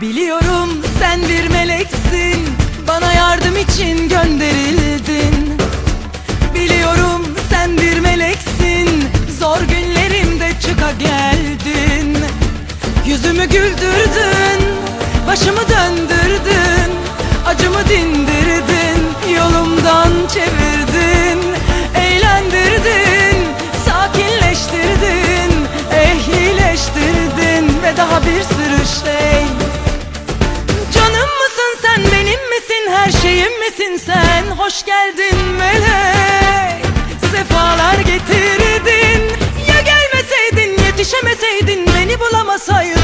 Biliyorum sen bir meleksin Bana yardım için gönderildin. Biliyorum sen bir meleksin Zor günlerimde çıka geldin. Yüzümü güldürdün Başımı döndürdün Acımı dindin. Misin sen? Hoş geldin melek. Sefalar getirdin. Ya gelmeseydin yetişemeseydin beni bulamasaydın